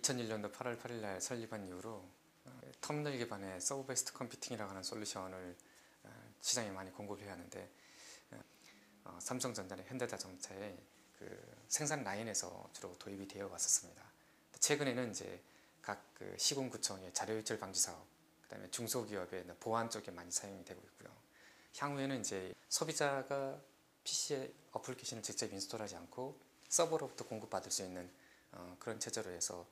2001년도 8월 8일 날 설립한 이후로 어, 터미널 기반의 서브 베스트 컴퓨팅이라고 하는 솔루션을 어, 시장에 많이 공급을 해야 하는데 어, 삼성전자나 현대자동차의 그 생산 라인에서 주로 도입이 되어 왔었습니다. 최근에는 이제 각 그 시군구청의 자료유출 방지 사업, 그 다음에 중소기업의 보안 쪽에 많이 사용이 되고 있고요. 향후에는 이제 소비자가 PC에 어플리케이션을 직접 인스톨하지 않고 서버로부터 공급받을 수 있는 어, 그런 체제로 해서 어,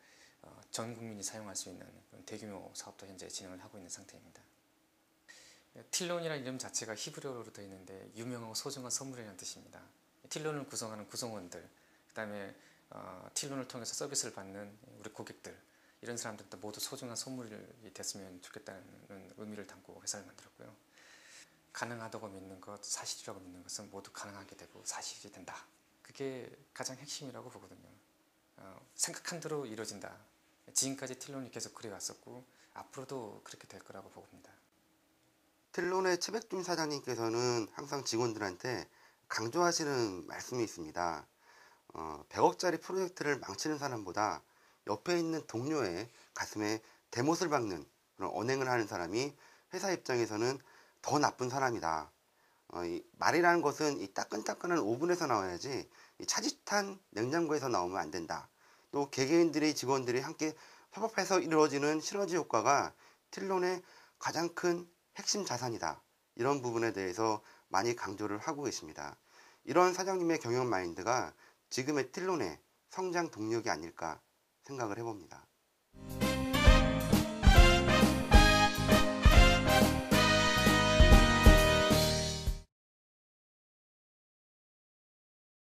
전 국민이 사용할 수 있는 대규모 사업도 현재 진행을 하고 있는 상태입니다. 틸론이라는 이름 자체가 히브리어로 되어 있는데 유명하고 소중한 선물이라는 뜻입니다. 틸론을 구성하는 구성원들, 그 다음에 어, 틸론을 통해서 서비스를 받는 우리 고객들 이런 사람들도 모두 소중한 선물이 됐으면 좋겠다는 의미를 담고 회사를 만들었고요. 가능하다고 믿는 것, 사실이라고 믿는 것은 모두 가능하게 되고 사실이 된다. 그게 가장 핵심이라고 보거든요. 어, 생각한 대로 이루어진다. 지금까지 틸론이 계속 그래왔었고 앞으로도 그렇게 될 거라고 봅니다. 틸론의 최백준 사장님께서는 항상 직원들한테 강조하시는 말씀이 있습니다. 어, 100억짜리 프로젝트를 망치는 사람보다 옆에 있는 동료의 가슴에 대못을 박는 그런 언행을 하는 사람이 회사 입장에서는 더 나쁜 사람이다. 어, 이 말이라는 것은 이 따끈따끈한 오븐에서 나와야지 이 차짓한 냉장고에서 나오면 안 된다. 또 개개인들이 직원들이 함께 협업해서 이루어지는 시너지 효과가 틸론의 가장 큰 핵심 자산이다. 이런 부분에 대해서 많이 강조를 하고 계십니다. 이런 사장님의 경영 마인드가 지금의 틸론의 성장 동력이 아닐까 생각을 해봅니다.